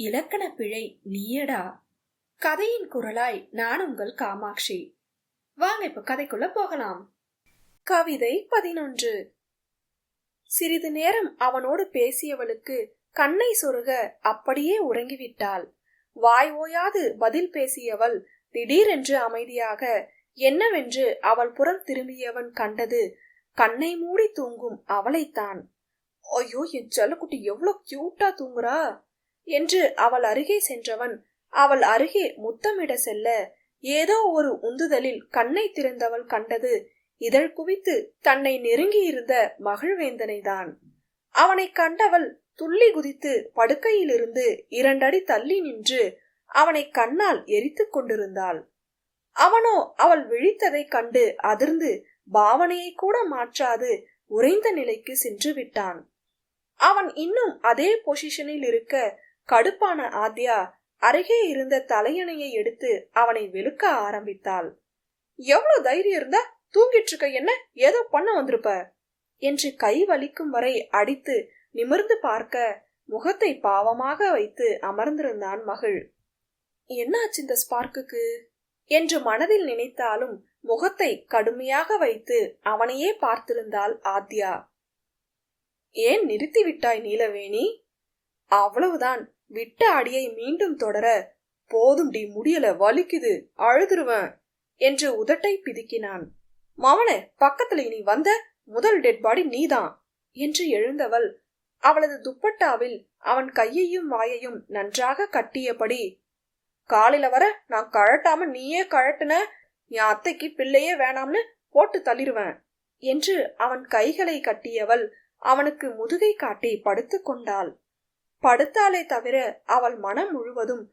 இலக்கண பிழை நீயடா? கதையின் குரலாய் நான் உங்கள் காமாட்சி. வாங்க இப்ப கதைக்குள்ள போகலாம். கவிதை பதினொன்று. சிறிது நேரம் அவனோடு பேசியவளுக்கு கண்ணை சொருக அப்படியே உறங்கிவிட்டாள். வாய் ஓயாது பதில் பேசியவள் திடீரென்று அமைதியாக என்னவென்று அவள் புறம் திரும்பியவன் கண்டது கண்ணை மூடி தூங்கும் அவளைத்தான். ஐயோ என் செல்லக்குட்டி எவ்வளவு கியூட்டா தூங்குறா? என்று அவள் அருகே சென்றவன். அவள் அருகே முத்தமிட செல்ல ஏதோ ஒரு உந்துதலில் கண்ணை திறந்தவள் கண்டது. இதழ் குவித்து தன்னை நெருங்கியிருந்த மகிழ்வேந்தனைதான். அவனை கண்டவள் துள்ளி குதித்து படுக்கையிலிருந்து இரண்டடி தள்ளி நின்று அவனை கண்ணால் எரித்துக் கொண்டிருந்தாள். அவனோ அவள் விழித்ததைக் கண்டு அதிர்ந்து பாவனையை கூட மாற்றாது உறைந்த நிலைக்கு சென்று விட்டான். அவன் இன்னும் அதே பொசிஷனில் இருக்க கடுப்பான ஆத்யா அருகே இருந்த தலையணையை எடுத்து அவனை வெளுக்க ஆரம்பித்தாள். எவ்வளவு தைரியம் இருந்தா தூங்கிட்டு இருக்க என்ன? ஏதோ பண்ண வந்திருப்ப? என்று கை வலிக்கும் வரை அடித்து நிமிர்ந்து பார்க்க முகத்தை பாவமாக வைத்து அமர்ந்திருந்தான் மகள். என்னாச்சு இந்த ஸ்பார்க்குக்கு? என்று மனதில் நினைத்தாலும் முகத்தை கடுமையாக வைத்து அவனையே பார்த்திருந்தாள் ஆத்யா. ஏன் நிறுத்திவிட்டாய் நீலவேணி? அவ்வளவுதான். விட்ட அடியை மீண்டும் தொடர போதும் டி முடியல வலிக்குது அழுதுருவேன் என்று உதட்டை பிதுக்கினான். மவனே பக்கத்துல இனி வந்த முதல் டெட் பாடி நீதான் என்று எழுந்தவள். அவளது துப்பட்டாவில் அவன் கையையும் வாயையும் நன்றாக கட்டியபடி காலையில வர நான் கழட்டாம நீயே கழட்டுன என் அத்தைக்கு பிள்ளையே வேணாம்னு போட்டு தள்ளிருவேன் என்று அவன் கைகளை கட்டியவள் அவனுக்கு முதுகை காட்டி படுத்துக்கொண்டாள் படுத்தாலே தவிர அவள் மனம் முழுவதும்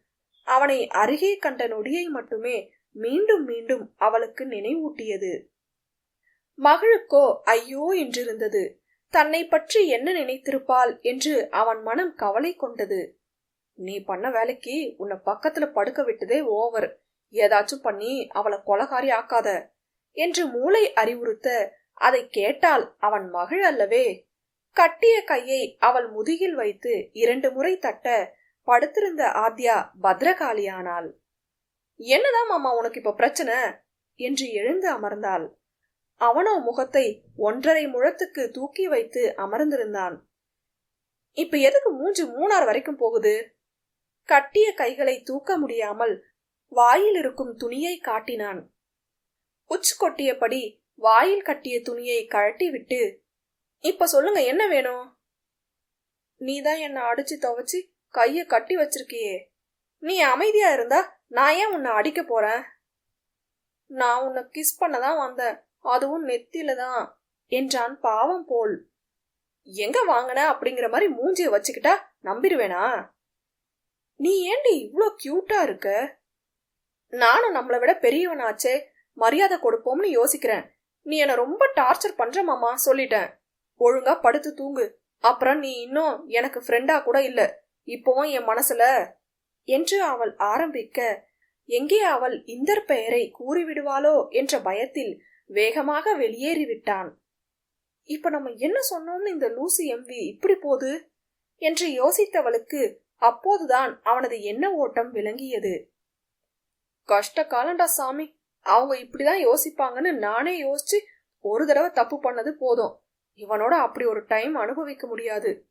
அவனை அருகே கண்ட நொடியை மட்டுமே மீண்டும் மீண்டும் அவளுக்கு நினைவூட்டியது. மகளுக்கோ ஐயோ என்றிருந்தது. தன்னை பற்றி என்ன நினைத்திருப்பாள் என்று அவன் மனம் கவலை கொண்டது. நீ பண்ண வேலைக்கு உன்னை பக்கத்துல படுக்க விட்டதே ஓவர். ஏதாச்சும் பண்ணி அவளை கொலகாரி ஆக்காத என்று மூளை அறிவுறுத்த அதை கேட்டால் அவன் மகள் அல்லவே கட்டிய கையை அவள் முதுகில் வைத்து இரண்டு முறை தட்ட படுத்திருந்த ஆத்யா பத்ரகாளியானாள். என்னதான் மாமா உனக்கு இப்ப பிரச்சனை? என்று எழுந்து அமர்ந்தாள். அவனோ முகத்தை ஒன்றரை முழத்துக்கு தூக்கி வைத்து அமர்ந்திருந்தான். இப்ப எதுக்கு மூஞ்சு மூணார் வரைக்கும் போகுது? கட்டிய கைகளை தூக்க முடியாமல் வாயில் இருக்கும் துணியை காட்டினான். உச்சு கொட்டியபடி வாயில் கட்டிய துணியை கழட்டி விட்டு இப்ப சொல்லுங்க என்ன வேணும்? நீ தான் என்ன அடிச்சு துவைச்சு கைய கட்டி வச்சிருக்கியே. நீ அமைதியா இருந்தா நான் ஏன் உன்னை அடிக்க போறேன்? நான் உன்னை கிஸ் பண்ணதான் வந்தேன். அதுவும் நெத்தில தான் என்றான் பாவம் போல். எங்க வாங்கின அப்படிங்கிற மாதிரி மூஞ்சிய வச்சுக்கிட்டா நம்பிடுவேனா? நீ ஏண்டி இவ்வளோ கியூட்டா இருக்க? நானும் நம்மளை விட பெரியவனாச்சே மரியாதை கொடுப்போம்னு யோசிக்கிறேன். நீ என்ன ரொம்ப டார்ச்சர் பண்ற மாமா சொல்லிட்டேன். ஒழுங்கா படுத்து தூங்கு. அப்புறம் நீ இன்னும் எனக்கு ஃப்ரெண்டா கூட இல்ல. இப்போவும் என் மனசுல என்று அவள் ஆரம்பிக்க எங்கே அவள் இந்தர் பெயரை கூறிவிடுவாளோ? என்ற பயத்தில் வேகமாக வெளியேறிவிட்டான் இப்ப நம்ம என்ன சொன்னோம்னு இந்த லூசி எம்வி இப்படி போது என்று யோசித்தவளுக்கு அப்போதுதான் அவனது எண்ண ஓட்டம் விளங்கியது. கஷ்ட காலண்டா சாமி. அவங்க இப்படிதான் யோசிப்பாங்கன்னு நானே யோசிச்சு ஒரு தடவை தப்பு பண்ணது போதும். இவனோட அப்படி ஒரு டைம் அனுபவிக்க முடியாது.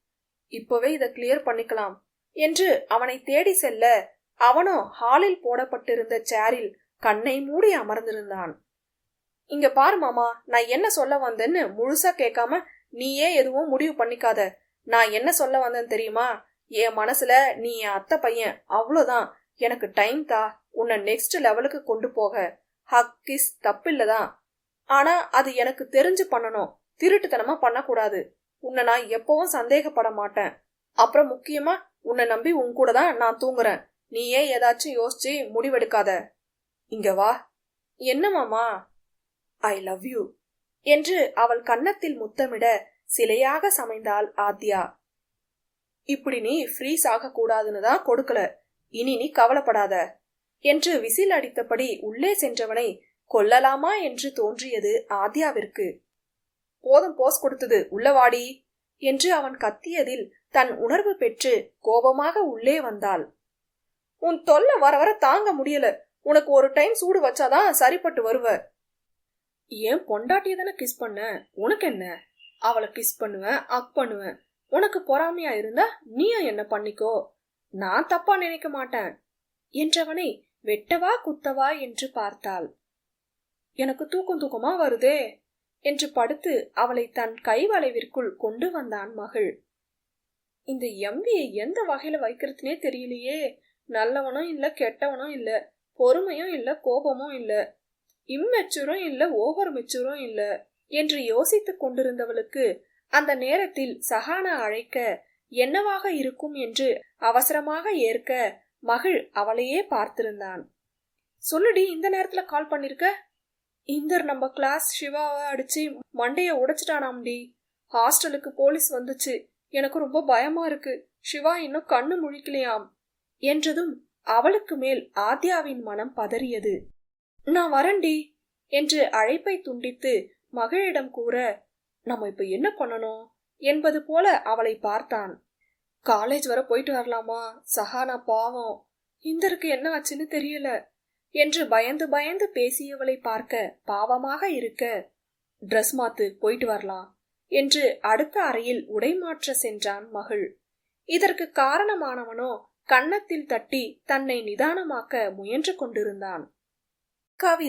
இப்பவே இதை கிளியர் பண்ணிக்கலாம். என்று அவனை தேடி செல்ல அவனோ ஹாலில் போடப்பட்டிருந்த சேரில் கண்ணை மூடி அமர்ந்திருந்தான். இங்க பாரு மாமா நான் என்ன சொல்ல வந்தேன்னு முழுசா கேட்காம நீயே எதுவும் முடிவு பண்ணிக்காத. நான் என்ன சொல்ல வந்தேன்னு தெரியுமா? என் மனசுல நீ என் அத்தை பையன் அவ்வளோதான் எனக்கு டைம் தா. உன்னை நெக்ஸ்ட் லெவலுக்கு கொண்டு போக. ஹக் ஹக்கிஸ் தப்பில்லதான் ஆனா அது எனக்கு தெரிஞ்சு பண்ணணும். திருட்டுத்தனமா பண்ணக்கூடாது. உன்னை நான் எப்பவும் சந்தேகப்பட மாட்டேன். அப்புறம் முக்கியமா உன்னை நம்பி உன் கூட தான் நான் தூங்குறேன். நீயே ஏதாச்சும் யோசிச்சு முடிவெடுக்காத. இங்க வா. என்ன மாமா? ஐ லவ் யூ என்று அவள் கன்னத்தில் முத்தமிட சிலையாக சமைந்தாள் ஆத்யா. இப்படி நீ ஃப்ரீஸ் ஆகக்கூடாதுன்னு தான் கொடுக்கல. இனி நீ கவலைப்படாத என்று விசில் அடித்தபடி உள்ளே சென்றவனை கொல்லலாமா என்று தோன்றியது ஆத்யாவிற்கு. போதும் போஸ் கொடுத்தது. உள்ளவாடி என்று அவன் கத்தியதில் தன் உணர்வு பெற்று கோபமாக உள்ளே வந்தாள். உன் தொல்லை வர வர தாங்க முடியல. உனக்கு ஒரு டைம் சூடு வச்சாதான் சரிப்பட்டு வருவ. ஏன் பொண்டாட்டிய தானே கிஸ் பண்ண? உனக்கு என்ன? அவளை கிஸ் பண்ணுவேன் அக் பண்ணுவேன் உனக்கு பொறாமையா இருந்தா நீயும் என்ன பண்ணிக்கோ? நான் தப்பா நினைக்க மாட்டேன். என்றவனை வெட்டவா குத்தவா என்று பார்த்தாள். எனக்கு தூக்கம் தூக்கமா வருதே. என்று படுத்து அவளை தன் கை வளைவிற்குள் கொண்டு வந்தான் மகள். இந்த எம்பியை எந்த வகையில வைக்கிறதுனே தெரியலையே. நல்லவனும் இல்ல கெட்டவனும் இல்ல பொறுமையும் இல்ல கோபமும் இல்ல இம்மெச்சூரும் இல்ல ஓவர் மெச்சூரும் இல்ல என்று யோசித்துக் கொண்டிருந்தவளுக்கு அந்த நேரத்தில் சஹானா அழைக்க என்னவாக இருக்கும் என்று அவசரமாக ஏற்க மகள் அவளையே பார்த்திருந்தான். சொல்லுடி இந்த நேரத்துல கால் பண்ணிருக்க? இந்தர் நம்ம கிளாஸ் சிவாவை அடிச்சு மண்டைய உடைச்சிட்டானாம்டி. ஹாஸ்டலுக்கு போலீஸ் வந்துச்சு. எனக்கு ரொம்ப பயமா இருக்கு. சிவா இன்னும் கண்ணு முழிக்கலையாம். என்றதும் அவளுக்கு மேல் ஆத்யாவின் மனம் பதறியது. நான் வரண்டி என்று அழைப்பை துண்டித்து மகளிடம் கூற நம்ம இப்ப என்ன பண்ணணும்? என்பது போல அவளை பார்த்தான். காலேஜ் வர போயிட்டு வரலாமா? சஹானா பாவம். இந்தருக்கு என்ன ஆச்சுன்னு தெரியல. என்று பயந்து பயந்து பேசியவளை பார்க்க பாவமாக இருக்க ட்ரெஸ் மாத்து போயிட்டு வரலாம் என்று அடுத்த அறையில் உடை மாற்ற சென்றான் மகள். இதற்கு காரணமானவனோ கன்னத்தில் தட்டி தன்னை நிதானமாக்க முயன்று கொண்டிருந்தான். கவிதை